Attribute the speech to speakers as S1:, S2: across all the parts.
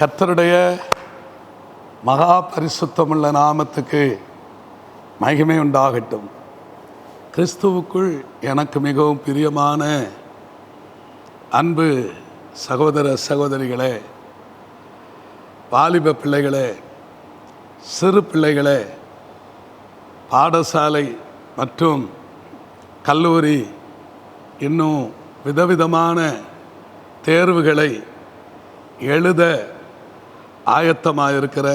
S1: கர்த்தருடைய மகா பரிசுத்தமுள்ள நாமத்துக்கு மகிமை உண்டாகட்டும். கிறிஸ்துவுக்குள் எனக்கு மிகவும் பிரியமான அன்பு சகோதர சகோதரிகளே வாலிப பிள்ளைகளே சிறு பிள்ளைகளே பாடசாலை மற்றும் கல்லூரி இன்னும் விதவிதமான தேர்வுகளை எழுத ஆயத்தமாக இருக்கிற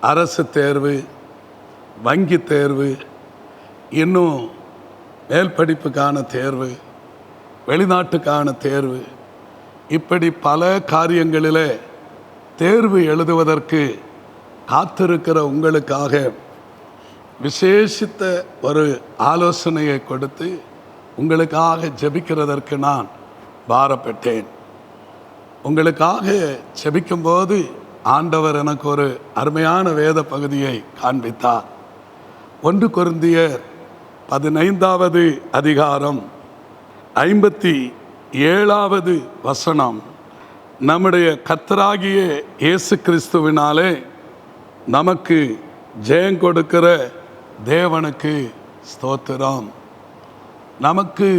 S1: அரசு தேர்வு வங்கி தேர்வு இன்னும் மேல் படிப்புக்கான தேர்வு வெளிநாட்டுக்கான தேர்வு இப்படி பல காரியங்களில் தேர்வு எழுதுவதற்கு காத்திருக்கிற உங்களுக்காக விசேஷித்த ஒரு ஆலோசனையை கொடுத்து உங்களுக்காக ஜெபிக்கிறதற்கு நான் பாரப்பட்டேன். உங்களுக்காக ஜெபிக்கும்போது ஆண்டவர் எனக்கு ஒரு அருமையான வேத பகுதியை காண்பித்தார். ஒன்று கொருந்தியர் பதினைந்தாவது அதிகாரம் ஐம்பத்தி ஏழாவது வசனம். நம்முடைய கத்தராகிய இயேசு கிறிஸ்துவினாலே நமக்கு ஜெயம் கொடுக்கிற தேவனுக்கு ஸ்தோத்திரம். நமக்கு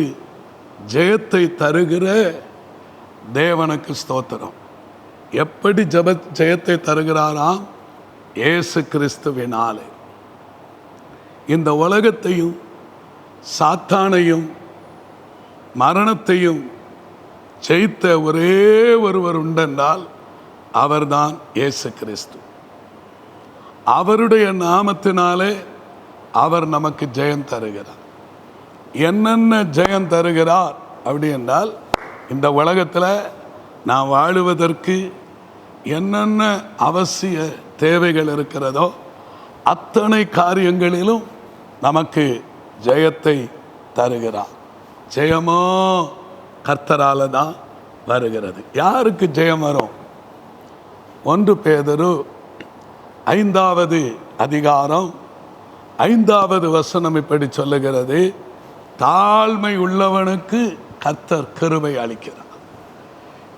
S1: ஜெயத்தை தருகிற தேவனுக்கு ஸ்தோத்திரம். எப்படி ஜப ஜெயத்தை தருகிறாராம்? ஏசு கிறிஸ்துவினாலே. இந்த உலகத்தையும் சாத்தானையும் மரணத்தையும் ஜெயித்த ஒரே ஒருவர் உண்டென்றால் அவர்தான் இயேசு கிறிஸ்து. அவருடைய நாமத்தினாலே அவர் நமக்கு ஜெயம் தருகிறார். என்னென்ன ஜெயம் தருகிறார்? அப்படி என்றால் இந்த உலகத்தில் நான் வாழுவதற்கு என்னென்ன அவசிய தேவைகள் இருக்கிறதோ அத்தனை காரியங்களிலும் நமக்கு ஜெயத்தை தருகிறார். ஜெயமோ கர்த்தரால தான் வருகிறது. யாருக்கு ஜெயம் வரும்? ஒன்று பேதரு ஐந்தாவது அதிகாரம் ஐந்தாவது வசனம் இப்படி சொல்லுகிறது தாழ்மை உள்ளவனுக்கு கர்த்தர் கருவை அளிக்கிறார்.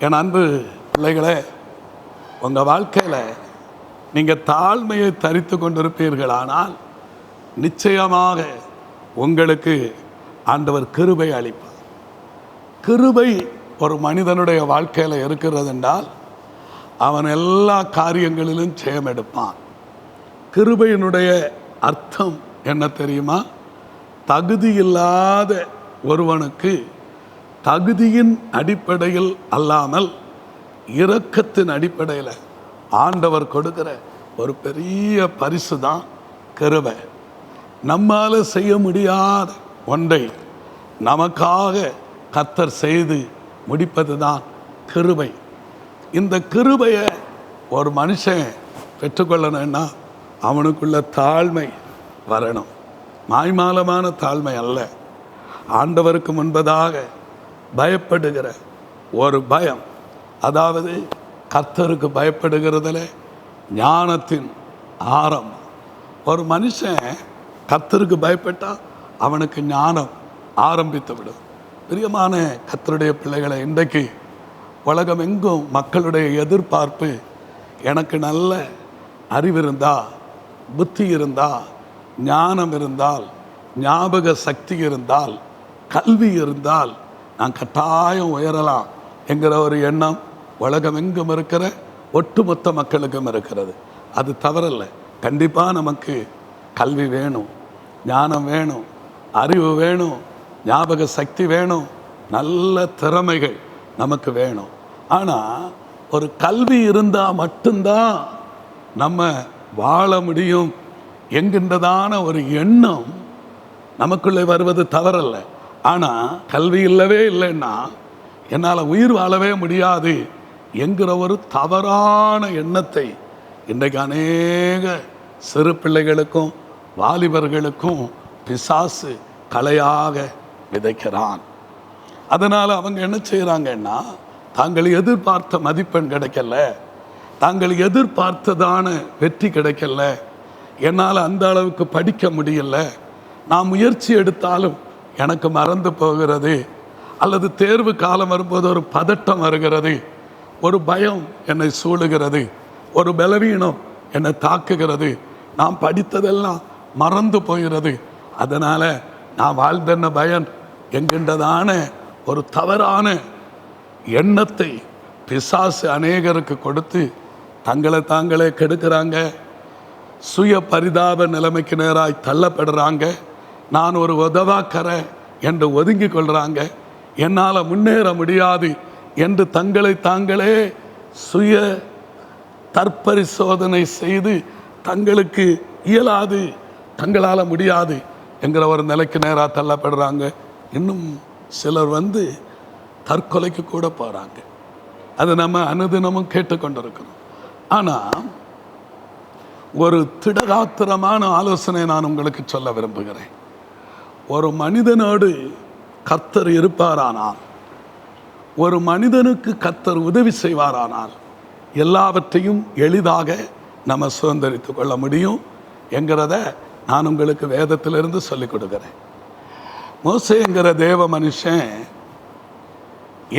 S1: என் அன்பு பிள்ளைகளே உங்கள் வாழ்க்கையில் நீங்கள் தாழ்மையை தரித்து கொண்டிருப்பீர்களானால் நிச்சயமாக உங்களுக்கு ஆண்டவர் கிருபை அளிப்பார். கிருபை ஒரு மனிதனுடைய வாழ்க்கையில் இருக்கிறது என்றால் அவன் எல்லா காரியங்களிலும் ஜெயம் எடுப்பான். கிருபையினுடைய அர்த்தம் என்ன தெரியுமா? தகுதி இல்லாத ஒருவனுக்கு தகுதியின் அடிப்படையில் அல்லாமல் இரக்கத்தின் அடிப்படையில் ஆண்டவர் கொடுக்கிற ஒரு பெரிய பரிசு தான் கருவை. நம்மால் செய்ய முடியாத ஒன்றை நமக்காக கத்தர் செய்து முடிப்பது தான் கிருபை இந்த கிருபையை ஒரு மனுஷன் பெற்றுக்கொள்ளணும்னா அவனுக்குள்ள தாழ்மை வரணும். மாய்மாலமான தாழ்மை அல்ல. ஆண்டவருக்கு முன்பதாக பயப்படுகிற ஒரு பயம். அதாவது கர்த்தருக்கு பயப்படுகிறதுல ஞானத்தின் ஆரம். ஒரு மனுஷன் கர்த்தருக்கு பயப்பட்டால் அவனுக்கு ஞானம் ஆரம்பித்து விடும். பிரியமான கத்தருடைய பிள்ளைகளை இன்றைக்கு உலகம் எங்கும் மக்களுடைய எதிர்பார்ப்பு எனக்கு நல்ல அறிவு இருந்தால் புத்தி இருந்தால் ஞானம் இருந்தால் ஞாபக சக்தி இருந்தால் கல்வி இருந்தால் நான் கட்டாயம் உயரலாம் என்கிற ஒரு எண்ணம் உலகம் எங்கும் இருக்கிற ஒட்டுமொத்த மக்களுக்கும் இருக்கிறது. அது தவறல்ல. கண்டிப்பாக நமக்கு கல்வி வேணும் ஞானம் வேணும் அறிவு வேணும் ஞாபக சக்தி வேணும் நல்ல திறமைகள் நமக்கு வேணும். ஆனால் ஒரு கல்வி இருந்தால் மட்டும்தான் நம்ம வாழ முடியும் என்கின்றதான ஒரு எண்ணம் நமக்குள்ளே வருவது தவறல்ல. ஆனால் கல்வி இல்லவே இல்லைன்னா என்னால் உயிர் வாழவே முடியாது என்கிற ஒரு தவறான எண்ணத்தை இன்றைக்கு அநேக சிறு பிள்ளைகளுக்கும் வாலிபர்களுக்கும் பிசாசு கலையாக விதைக்கிறான். அதனால் அவங்க என்ன செய்கிறாங்கன்னா தாங்கள் எதிர்பார்த்த மதிப்பெண் கிடைக்கல தாங்கள் எதிர்பார்த்ததான வெற்றி கிடைக்கல என்னால் அந்த அளவுக்கு படிக்க முடியல நான் முயற்சி எடுத்தாலும் எனக்கு மறந்து போகிறது. அல்லது தேர்வு காலம் வரும்போது ஒரு பதட்டம் வருகிறது. ஒரு பயம் என்னை சூழுகிறது. ஒரு பலவீனம் என்னை தாக்குகிறது. நான் படித்ததெல்லாம் மறந்து போகிறது. அதனால் நான் வாழ்ந்தென்ன பயன்? என்கின்றதான ஒரு தவறான எண்ணத்தை பிசாசு அநேகருக்கு கொடுத்து தங்களை தாங்களே கெடுக்கிறாங்க. சுய பரிதாப நிலைமைக்கு நேராய் தள்ளப்படுறாங்க. நான் ஒரு உதவாக்கரை என்று ஒதுங்கி கொள்கிறாங்க என்னால் முன்னேற முடியாது என்று தங்களை தாங்களே சுய தற்பரிசோதனை செய்து தங்களுக்கு இயலாது தங்களால் முடியாது என்கிற ஒரு நிலைக்கு நேராக தள்ளப்படுறாங்க. இன்னும் சிலர் வந்து தற்கொலைக்கு கூட போகிறாங்க அது நம்ம அனுதினமும் கேட்டுக்கொண்டிருக்கிறோம் ஆனால் ஒரு திடகாத்திரமான ஆலோசனை நான் உங்களுக்கு சொல்ல விரும்புகிறேன். ஒரு மனிதனோடு கர்த்தர் இருப்பாரானால் ஒரு மனிதனுக்கு கர்த்தர் உதவி செய்வாரானால் எல்லாவற்றையும் எளிதாக நம்ம சுதந்திரித்து கொள்ள முடியும் என்கிறத நான் உங்களுக்கு வேதத்திலிருந்து சொல்லிக் கொடுக்குறேன். மோசேங்கிற தேவ மனுஷன்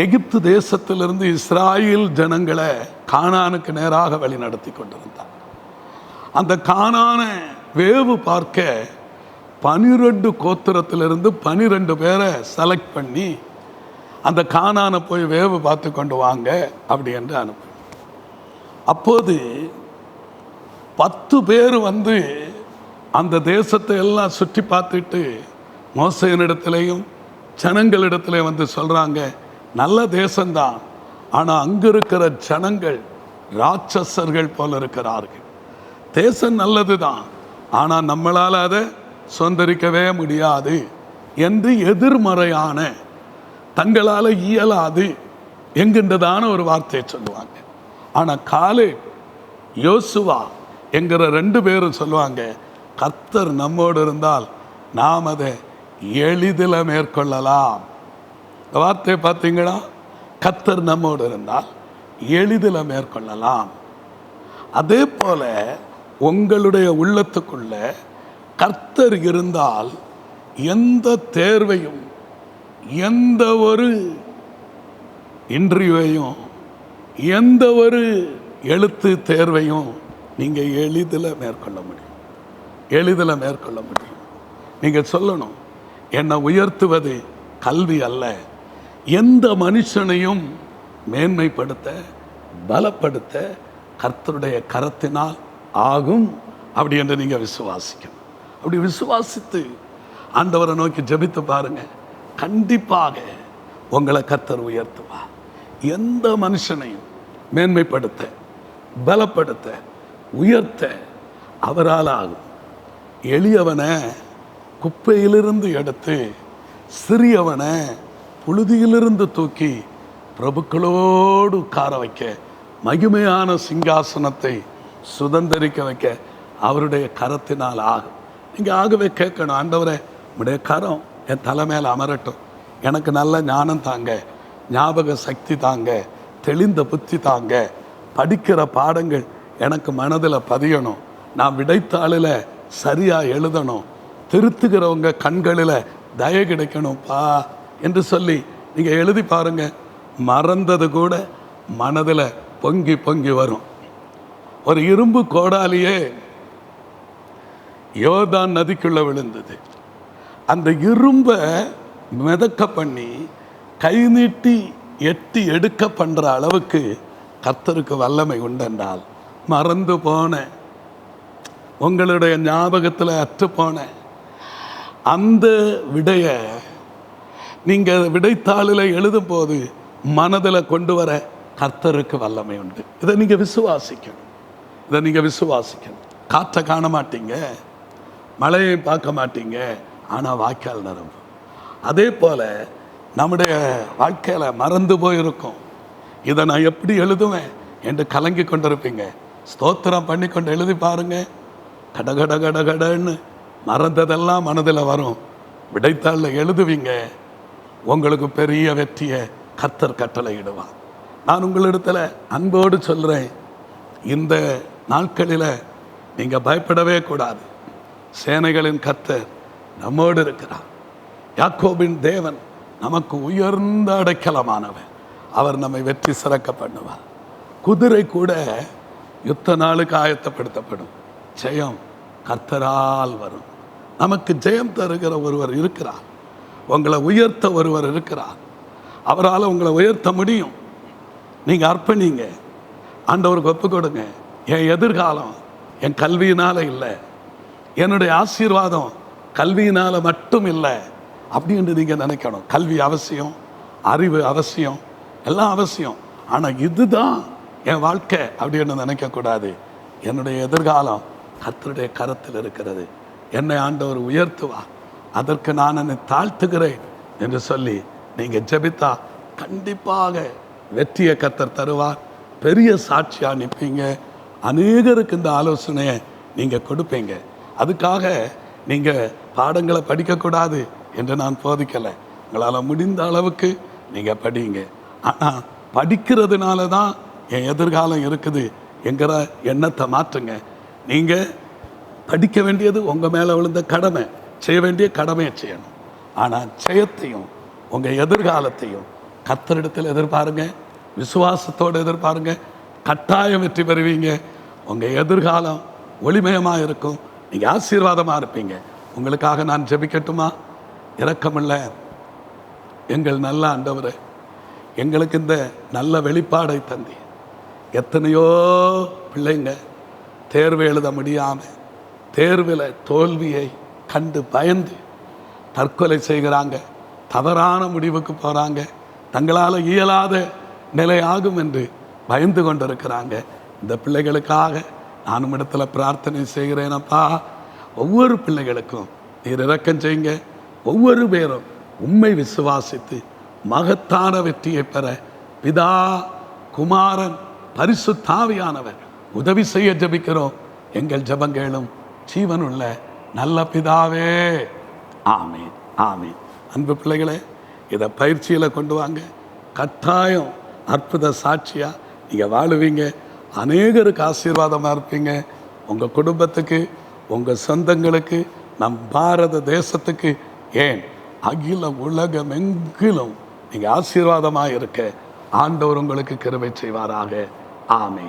S1: எகிப்து தேசத்திலிருந்து இஸ்ராயில் ஜனங்களை காணானுக்கு நேராக வழி நடத்தி கொண்டிருந்தார் அந்த காணான வேவு பார்க்க பனிரெண்டு கோத்திரத்திலிருந்து பனிரெண்டு பேரை செலக்ட் பண்ணி அந்த கானானை போய் வேவு பார்த்து கொண்டு வாங்க அப்படி என்று அனுப்பு. அப்போது பத்து பேர் வந்து அந்த தேசத்தை எல்லாம் சுற்றி பார்த்துட்டு மோசையனிடத்திலையும் ஜனங்களிடத்திலையும் வந்து சொல்கிறாங்க நல்ல தேசம்தான் ஆனால் அங்கே இருக்கிற ஜனங்கள் ராட்சசர்கள் போல இருக்கிறார்கள். தேசம் நல்லது தான் ஆனால் நம்மளால் அதை சுதந்திரிக்கவே முடியாது என்று எதிர்மறையான தங்களால் இயலாது என்கின்றதான ஒரு வார்த்தையை சொல்லுவாங்க. ஆனால் காலே யோசுவா என்கிற ரெண்டு பேரும் சொல்லுவாங்க கர்த்தர் நம்மோடு இருந்தால் நாம் அதை எளிதில் மேற்கொள்ளலாம். இந்த வார்த்தையை பார்த்தீங்களா? கர்த்தர் நம்மோடு இருந்தால் எளிதில் மேற்கொள்ளலாம். அதே போல உங்களுடைய உள்ளத்துக்குள்ள கர்த்தர் இருந்தால் எந்த தேர்வையும் எந்த ஒரு இன்டர்வியூவையும் எந்த ஒரு எழுத்து தேர்வையும் நீங்கள் எளிதில் மேற்கொள்ள முடியும். எளிதில் மேற்கொள்ள முடியும். நீங்கள் சொல்லணும் என்னை உயர்த்துவது கல்வி அல்ல. எந்த மனுஷனையும் மேன்மைப்படுத்த பலப்படுத்த கர்த்தருடைய கரத்தினால் ஆகும் அப்படி என்று நீங்கள் விசுவாசிக்கணும். அப்படி விசுவாசித்து ஆண்டவரை நோக்கி ஜெபித்து பாருங்க. கண்டிப்பாக உங்களை கத்தர் உயர்த்துவார் எந்த மனுஷனையும் மேன்மைப்படுத்த பலப்படுத்த உயர்த்த அவரால் ஆகும். எளியவனை குப்பையிலிருந்து எடுத்து சிறியவனை புழுதியிலிருந்து தூக்கி பிரபுக்களோடு உட்கார வைக்க மகிமையான சிங்காசனத்தை சுதந்திரிக்க வைக்க அவருடைய கரத்தினால் ஆகும். நீங்கள் ஆகவே கேட்கணும் ஆண்டவரே உடைய கரம் என் தலை மேலே அமரட்டும். எனக்கு நல்ல ஞானம் தாங்க ஞாபக சக்தி தாங்க தெளிந்த புத்தி தாங்க படிக்கிற பாடங்கள் எனக்கு மனதில் பதியணும். நான் விடைத்தாளில் சரியாக எழுதணும். திருத்துகிறவங்க கண்களில் தய கிடைக்கணும் பா என்று சொல்லி நீங்கள் எழுதி பாருங்கள் மறந்தது கூட மனதில் பொங்கி பொங்கி வரும். ஒரு இரும்பு கோடாலியே யோர்தான் நதிக்குள்ளே விழுந்தது. அந்த இரும்பை மிதக்க பண்ணி கை நீட்டி எட்டி எடுக்க பண்ற அளவுக்கு கர்த்தருக்கு வல்லமை உண்டென்றால் மறந்து போன உங்களுடைய ஞாபகத்தில் அற்று போன அந்த விடைய நீங்கள் விடைத்தாளில் எழுதும்போது மனதில் கொண்டு வர கர்த்தருக்கு வல்லமை உண்டு. இதை நீங்கள் விசுவாசிக்கணும். இதை நீங்கள் விசுவாசிக்கணும். காற்றை காண மாட்டீங்க. மழையை பார்க்க மாட்டீங்க. ஆனால் வாய்க்கால் நிரம்பும். அதே போல் நம்முடைய வாழ்க்கையில் மறந்து போயிருக்கும். இதை நான் எப்படி எழுதுவேன் என்று கலங்கி கொண்டிருப்பீங்க. ஸ்தோத்திரம் பண்ணி கொண்டு எழுதி பாருங்க. கட கட கட மறந்ததெல்லாம் மனதில் வரும். விடைத்தாளில் எழுதுவீங்க. உங்களுக்கு பெரிய வெற்றியை கத்தர் கட்டளை இடுவான் நான் உங்களிடத்தில் அன்போடு சொல்கிறேன் இந்த நாட்களில் நீங்கள் பயப்படவே கூடாது. சேனைகளின் கத்தர் நம்மோடு இருக்கிறார். யாக்கோபின் தேவன் நமக்கு உயர்ந்த அடைக்கலமானவன் அவர் நம்மை வெற்றி சிறக்க பண்ணுவார் குதிரை கூட யுத்த நாளுக்கு ஆயத்தப்படுத்தப்படும். ஜெயம் கர்த்தரால் வரும். நமக்கு ஜெயம் தருகிற ஒருவர் இருக்கிறார். உங்களை உயர்த்த ஒருவர் இருக்கிறார். அவரால் உங்களை உயர்த்த முடியும். நீங்கள் அர்ப்பணிங்க. ஆண்டவருக்கு ஒப்பு கொடுங்க. என் எதிர்காலம் என் கல்வியினால இல்லை. என்னுடைய ஆசீர்வாதம் கல்வியினால் மட்டும் இல்லை அப்படின்னு நீங்கள் நினைக்கணும். கல்வி அவசியம் அறிவு அவசியம் எல்லாம் அவசியம். ஆனால் இதுதான் என் வாழ்க்கை அப்படின்னு நினைக்கக்கூடாது. என்னுடைய எதிர்காலம் கத்தருடைய கரத்தில் இருக்கிறது. என்னை ஆண்டவர் உயர்த்துவா. அதற்கு நான் என்னை தாழ்த்துகிறேன் என்று சொல்லி நீங்கள் ஜெபித்தா கண்டிப்பாக வெற்றியை கத்தர் தருவார். பெரிய சாட்சியாக நிற்பீங்க அநேகருக்கு இந்த ஆலோசனையை நீங்கள் கொடுப்பீங்க. அதுக்காக நீங்கள் பாடங்களை படிக்கக்கூடாது என்று நான் போதிக்கலை. உங்களால் முடிந்த அளவுக்கு நீங்கள் படிங்க. ஆனால் படிக்கிறதுனால தான் என் எதிர்காலம் இருக்குது என்கிற எண்ணத்தை மாற்றுங்க. நீங்கள் படிக்க வேண்டியது உங்கள் மேலே விழுந்த கடமை. செய்ய வேண்டிய கடமையை செய்யணும். ஆனால் ஜெயத்தையும் உங்கள் எதிர்காலத்தையும் கத்தரிடத்தில் எதிர்பாருங்க. விசுவாசத்தோடு எதிர்பாருங்க. கட்டாயம் வெற்றி பெறுவீங்க. உங்கள் எதிர்காலம் ஒளிமயமாக இருக்கும் நீங்கள் ஆசீர்வாதமாக இருப்பீங்க. உங்களுக்காக நான் ஜெபிக்கட்டுமா? இரக்கமில்ல. எங்கள் நல்ல ஆண்டவரே எங்களுக்கு இந்த நல்ல வெளிப்பாடை தந்தி எத்தனையோ பிள்ளைங்க தேர்வு எழுத முடியாமல் தேர்வில் தோல்வியை கண்டு பயந்து தற்கொலை செய்கிறாங்க தவறான முடிவுக்கு போகிறாங்க தங்களால் இயலாத நிலை ஆகும் என்று பயந்து கொண்டிருக்கிறாங்க. இந்த பிள்ளைகளுக்காக நானும் இடத்துல பிரார்த்தனை செய்கிறேனப்பா ஒவ்வொரு பிள்ளைகளுக்கும் நீர் இறக்கம் செய்யுங்க. ஒவ்வொரு பேரும் உண்மை விசுவாசித்து மகத்தான வெற்றியை பெற பிதா குமாரன் பரிசு தாவியானவர் உதவி செய்ய ஜெபிக்கிறோம். எங்கள் ஜபங்களும் ஜீவனுள்ள நல்ல பிதாவே. ஆமீன் ஆமீன். அன்பு பிள்ளைகளே இதை பயிற்சியில் கொண்டு வாங்க. கட்டாயம் அற்புத சாட்சியாக நீங்கள் வாழுவீங்க. அநேகருக்கு ஆசீர்வாதமாக இருப்பீங்க. உங்கள் குடும்பத்துக்கு உங்கள் சொந்தங்களுக்கு நம் பாரத தேசத்துக்கு ஏன் அகில உலகம் எங்கிலும் நீங்கள் ஆசீர்வாதமாக இருக்க. ஆண்டவர் உங்களுக்கு கிருபை செய்வாராக. ஆமே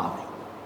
S1: ஆமே